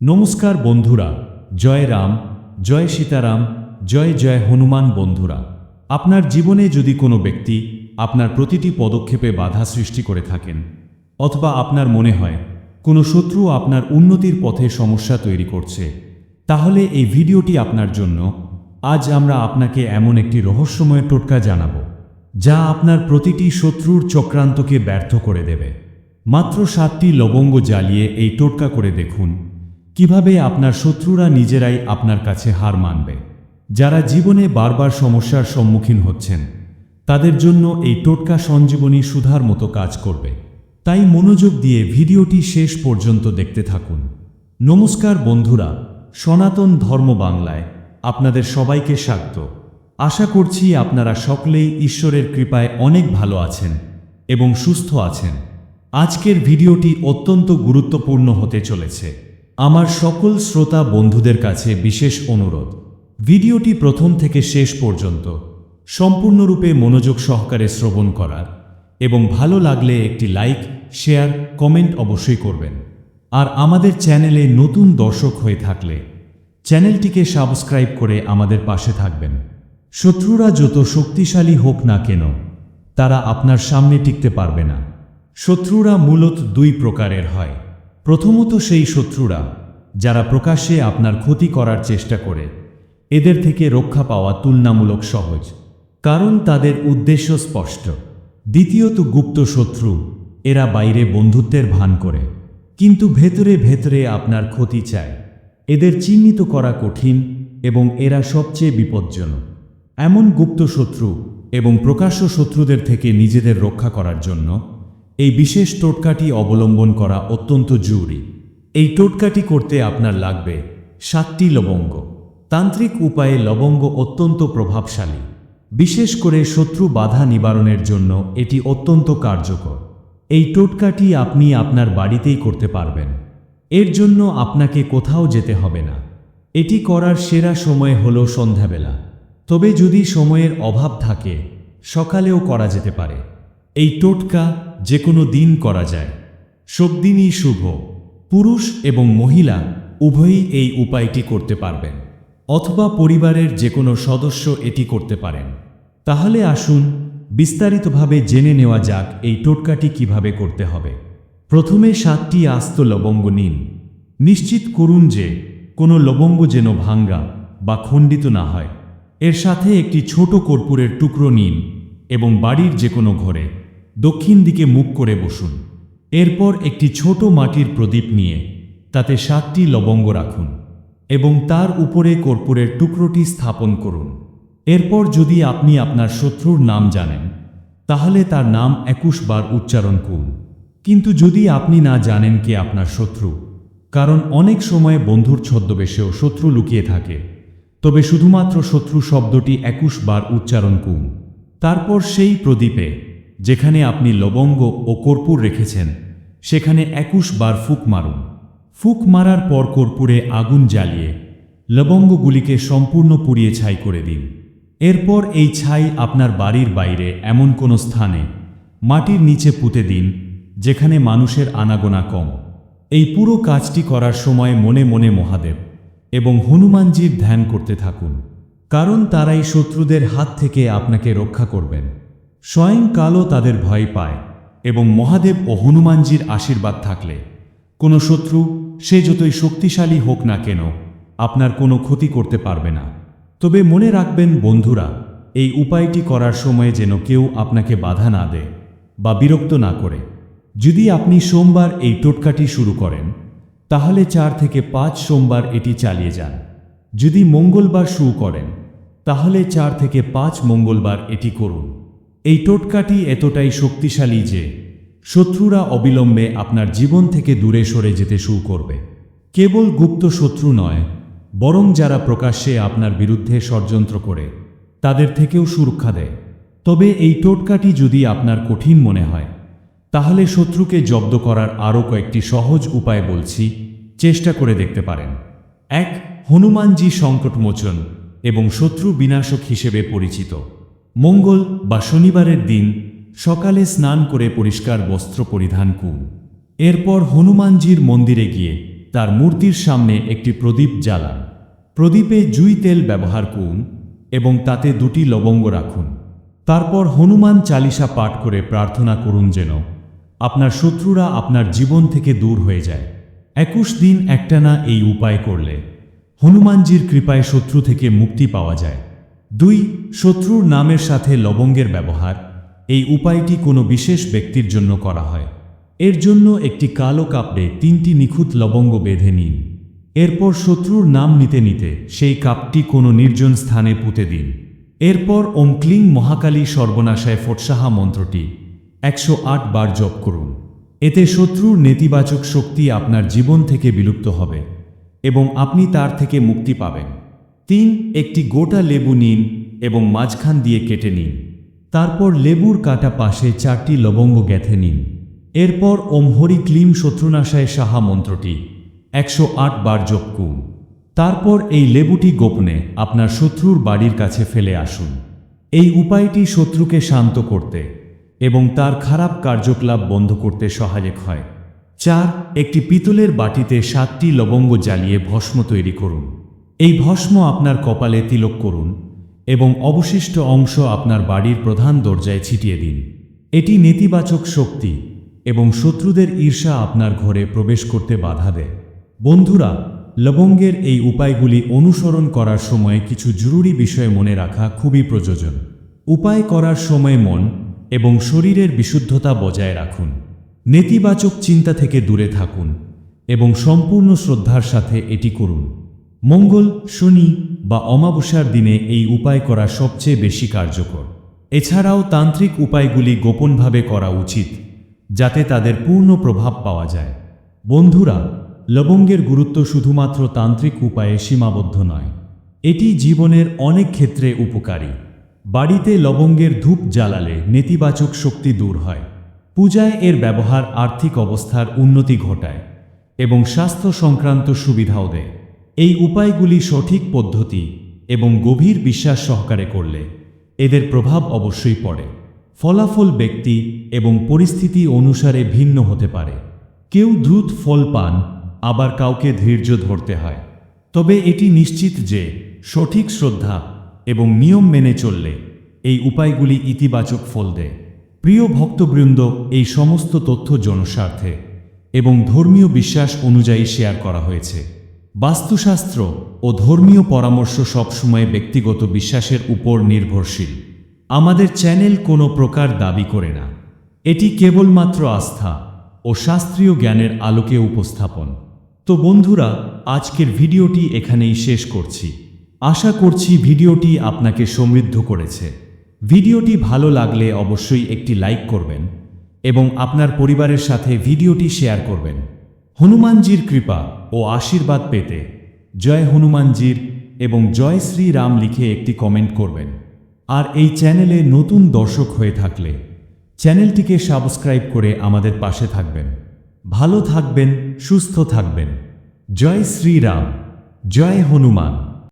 নমস্কার বন্ধুরা, জয় রাম, জয় সীতারাম, জয় জয় হনুমান বন্ধুরা। আপনার জীবনে যদি কোনো ব্যক্তি আপনার প্রতিটি পদক্ষেপে বাধা সৃষ্টি করে থাকেন, অথবা আপনার মনে হয় কোনো শত্রু আপনার উন্নতির পথে সমস্যা তৈরি করছে, তাহলে এই ভিডিওটি আপনার জন্য আজ আমরা আপনাকে এমন একটি রহস্যময় টোটকা জানাব, যা আপনার প্রতিটি শত্রুর চক্রান্তকে ব্যর্থ করে দেবে। মাত্র সাতটি লবঙ্গ জ্বালিয়ে এই টোটকা করে দেখুন। কীভাবে আপনার শত্রুরা নিজেরাই আপনার কাছে হার মানবে? যারা জীবনে বারবার সমস্যার সম্মুখীন হচ্ছেন, তাদের জন্য এই টোটকা সঞ্জীবনী সুধার মতো কাজ করবে। তাই মনোযোগ দিয়ে ভিডিওটি শেষ পর্যন্ত দেখতে থাকুন। নমস্কার বন্ধুরা, সনাতন ধর্ম বাংলায় আপনাদের সবাইকে স্বাগত। আশা করছি আপনারা সকলেই ঈশ্বরের কৃপায় অনেক ভালো আছেন এবং সুস্থ আছেন। আজকের ভিডিওটি অত্যন্ত গুরুত্বপূর্ণ হতে চলেছে। আমার সকল শ্রোতা বন্ধুদের কাছে বিশেষ অনুরোধ। ভিডিওটি প্রথম থেকে শেষ পর্যন্ত সম্পূর্ণরূপে মনোযোগ সহকারে শ্রবণ করার এবং ভালো লাগলে একটি লাইক, শেয়ার, কমেন্ট অবশ্যই করবেন। আর আমাদের চ্যানেলে নতুন দর্শক হয়ে থাকলে চ্যানেলটিকে সাবস্ক্রাইব করে আমাদের পাশে থাকবেন। শত্রুরা যত শক্তিশালী হোক না কেন, তারা আপনার সামনে টিকতে পারবে না। শত্রুরা মূলত দুই প্রকারের হয়। প্রথমত সেই শত্রুরা, যারা প্রকাশ্যে আপনার ক্ষতি করার চেষ্টা করে। এদের থেকে রক্ষা পাওয়া তুলনামূলক সহজ, কারণ তাদের উদ্দেশ্য স্পষ্ট। দ্বিতীয়ত গুপ্ত শত্রু, এরা বাইরে বন্ধুত্বের ভান করে, কিন্তু ভেতরে ভেতরে আপনার ক্ষতি চায়। এদের চিহ্নিত করা কঠিন এবং এরা সবচেয়ে বিপজ্জনক। এমন গুপ্ত শত্রু এবং প্রকাশ্য শত্রুদের থেকে নিজেদের রক্ষা করার জন্য এই বিশেষ টোটকাটি অবলম্বন করা অত্যন্ত জরুরি। এই টোটকাটি করতে আপনার লাগবে সাতটি লবঙ্গ। তান্ত্রিক উপায়ে লবঙ্গ অত্যন্ত প্রভাবশালী। বিশেষ করে শত্রু বাধা নিবারণের জন্য এটি অত্যন্ত কার্যকর। এই টোটকাটি আপনি আপনার বাড়িতেই করতে পারবেন। এর জন্য আপনাকে কোথাও যেতে হবে না। এটি করার সেরা সময় হল সন্ধ্যাবেলা। তবে যদি সময়ের অভাব থাকে, সকালেও করা যেতে পারে। এই টোটকা যে কোনো দিন করা যায়। সব দিনই শুভ। পুরুষ এবং মহিলা উভয়ই এই উপায়টি করতে পারবেন। অথবা পরিবারের যে কোনো সদস্য এটি করতে পারেন। তাহলে আসুন, বিস্তারিতভাবে জেনে নেওয়া যাক এই টোটকাটি কীভাবে করতে হবে। প্রথমে সাতটি আস্ত লবঙ্গ নিন। নিশ্চিত করুন যে কোনো লবঙ্গ যেন ভাঙ্গা বা খণ্ডিত না হয়। এর সাথে একটি ছোট কর্পূরের টুকরো নিন এবং বাড়ির যে কোনো ঘরে দক্ষিণ দিকে মুখ করে বসুন। এরপর একটি ছোট মাটির প্রদীপ নিয়ে তাতে সাতটি লবঙ্গ রাখুন এবং তার উপরে কর্পূরের টুকরোটি স্থাপন করুন। এরপর যদি আপনি আপনার শত্রুর নাম জানেন, তাহলে তার নাম একুশ বার উচ্চারণ করুন। কিন্তু যদি আপনি না জানেন কে আপনার শত্রু, কারণ অনেক সময় বন্ধুর ছদ্মবেশেও শত্রু লুকিয়ে থাকে, তবে শুধুমাত্র শত্রু শব্দটি একুশ বার উচ্চারণ করুন। তারপর সেই প্রদীপে যেখানে আপনি লবঙ্গ ও কর্পূর রেখেছেন, সেখানে একুশ বার ফুক মারুন। ফুক মারার পর কর্পূরে আগুন জ্বালিয়ে লবঙ্গগুলিকে সম্পূর্ণ পুড়িয়ে ছাই করে দিন। এরপর এই ছাই আপনার বাড়ির বাইরে এমন কোনো স্থানে, মাটির নিচে পুঁতে দিন, যেখানে মানুষের আনাগোনা কম। এই পুরো কাজটি করার সময় মনে মনে মহাদেব এবং হনুমানজির ধ্যান করতে থাকুন, কারণ তারাই শত্রুদের হাত থেকে আপনাকে রক্ষা করবেন। স্বয়ংকালও তাদের ভয় পায় এবং মহাদেব ও হনুমানজির আশীর্বাদ থাকলে। কোনো শত্রু, সে যতই শক্তিশালী হোক না কেন, আপনার কোনো ক্ষতি করতে পারবে না। তবে মনে রাখবেন, বন্ধুরা, এই উপায়টি করার সময় যেন কেউ আপনাকে বাধা না দেয় বা বিরক্ত না করে। যদি আপনি সোমবার এই টোটকাটি শুরু করেন, তাহলে চার থেকে পাঁচ সোমবার এটি চালিয়ে যান। যদি মঙ্গলবার শুরু করেন, তাহলে চার থেকে পাঁচ মঙ্গলবার এটি করুন। এই টোটকাটি এতটাই শক্তিশালী যে শত্রুরা অবিলম্বে আপনার জীবন থেকে দূরে সরে যেতে শুরু করবে। কেবল গুপ্ত শত্রু নয়, বরং যারা প্রকাশ্যে আপনার বিরুদ্ধে ষড়যন্ত্র করে, তাদের থেকেও সুরক্ষা দেয়। তবে এই টোটকাটি যদি আপনার কঠিন মনে হয়, তাহলে শত্রুকে জব্দ করার আরও কয়েকটি সহজ উপায় বলছি, চেষ্টা করে দেখতে পারেন। এক, হনুমানজি সংকটমোচন এবং শত্রু বিনাশক হিসেবে পরিচিত। মঙ্গল বা শনিবারের দিন সকালে স্নান করে পরিষ্কার বস্ত্র পরিধান করুন। এরপর হনুমানজির মন্দিরে গিয়ে তার মূর্তির সামনে একটি প্রদীপ জ্বালান। প্রদীপে জুই তেল ব্যবহার করুন এবং তাতে দুটি লবঙ্গ রাখুন। তারপর হনুমান চালিসা পাঠ করে প্রার্থনা করুন যেন আপনার শত্রুরা আপনার জীবন থেকে দূর হয়ে যায়। একুশ দিন একটানা এই উপায় করলে হনুমানজির কৃপায় শত্রু থেকে মুক্তি পাওয়া যায়। দুই শত্রুর নামের সাথে লবঙ্গের ব্যবহার। এই উপায়টি কোনো বিশেষ ব্যক্তির জন্য করা হয়। এর জন্য একটি কালো কাপড়ে তিনটি নিখুঁত লবঙ্গ বেঁধে নিন। এরপর শত্রুর নাম নিতে নিতে সেই কাপটি কোনো নির্জন স্থানে পুঁতে দিন। এরপর ওম ক্লিং মহাকালী সর্বনাশায় ফোটসাহা মন্ত্রটি একশো আট বার জপ করুন। এতে শত্রুর নেতিবাচক শক্তি আপনার জীবন থেকে বিলুপ্ত হবে এবং আপনি তার থেকে মুক্তি পাবেন। তিন, একটি গোটা লেবু নিন এবং মাঝখান দিয়ে কেটে নিন। তারপর লেবুর কাটা পাশে চারটি লবঙ্গ গেঁথে নিন। এরপর ওমহরি ক্লিম শত্রুনাশায় সাহা মন্ত্রটি, একশো বার করুন। তারপর এই লেবুটি গোপনে আপনার শত্রুর বাড়ির কাছে ফেলে আসুন। এই উপায়টি শত্রুকে শান্ত করতে এবং তার খারাপ কার্যকলাপ বন্ধ করতে সহায়ক হয়। চার, একটি পিতলের বাটিতে সাতটি লবঙ্গ জ্বালিয়ে ভস্ম তৈরি করুন। এই ভস্ম আপনার কপালে তিলক করুন এবং অবশিষ্ট অংশ আপনার বাড়ির প্রধান দরজায় ছিটিয়ে দিন। এটি নেতিবাচক শক্তি এবং শত্রুদের ঈর্ষা আপনার ঘরে প্রবেশ করতে বাধা দেয়। বন্ধুরা, লবঙ্গের এই উপায়গুলি অনুসরণ করার সময় কিছু জরুরি বিষয় মনে রাখা খুবই প্রয়োজন। উপায় করার সময় মন এবং শরীরের বিশুদ্ধতা বজায় রাখুন। নেতিবাচক চিন্তা থেকে দূরে থাকুন এবং সম্পূর্ণ শ্রদ্ধার সাথে এটি করুন। মঙ্গল, শনি বা অমাবস্যার দিনে এই উপায় করা সবচেয়ে বেশি কার্যকর। এছাড়াও তান্ত্রিক উপায়গুলি গোপনভাবে করা উচিত, যাতে তাদের পূর্ণ প্রভাব পাওয়া যায়। বন্ধুরা, লবঙ্গের গুরুত্ব শুধুমাত্র তান্ত্রিক উপায়ে সীমাবদ্ধ নয়, এটি জীবনের অনেক ক্ষেত্রে উপকারী। বাড়িতে লবঙ্গের ধূপ জ্বালালে নেতিবাচক শক্তি দূর হয়, পূজায় এর ব্যবহার আর্থিক অবস্থার উন্নতি ঘটায় এবং স্বাস্থ্য সংক্রান্ত সুবিধাও দেয়। এই উপায়গুলি সঠিক পদ্ধতি এবং গভীর বিশ্বাস সহকারে করলে এদের প্রভাব অবশ্যই পড়ে। ফলাফল ব্যক্তি এবং পরিস্থিতি অনুসারে ভিন্ন হতে পারে। কেউ দ্রুত ফল পান, আবার কাউকে ধৈর্য ধরতে হয়। তবে এটি নিশ্চিত যে সঠিক শ্রদ্ধা এবং নিয়ম মেনে চললে এই উপায়গুলি ইতিবাচক ফল দেয়। প্রিয় ভক্তবৃন্দ, এই সমস্ত তথ্য জনস্বার্থে এবং ধর্মীয় বিশ্বাস অনুযায়ী শেয়ার করা হয়েছে। বাস্তুশাস্ত্র ও ধর্মীয় পরামর্শ সবসময় ব্যক্তিগত বিশ্বাসের উপর নির্ভরশীল। আমাদের চ্যানেল কোনো প্রকার দাবি করে না। এটি কেবলমাত্র আস্থা ও শাস্ত্রীয় জ্ঞানের আলোকে উপস্থাপন। তো বন্ধুরা, আজকের ভিডিওটি এখানেই শেষ করছি। আশা করছি ভিডিওটি আপনাকে সমৃদ্ধ করেছে। ভিডিওটি ভালো লাগলে অবশ্যই একটি লাইক করবেন এবং আপনার পরিবারের সাথে ভিডিওটি শেয়ার করবেন। হনুমানজির কৃপা ও আশীর্বাদ পেতে জয় হনুমানজির এবং জয় শ্রী রাম লিখে একটি কমেন্ট করবেন। আর এই চ্যানেলে নতুন দর্শক হয়ে থাকলে চ্যানেলটিকে সাবস্ক্রাইব করে আমাদের পাশে থাকবেন। ভালো থাকবেন, সুস্থ থাকবেন। জয় শ্রীরাম জয় হনুমান।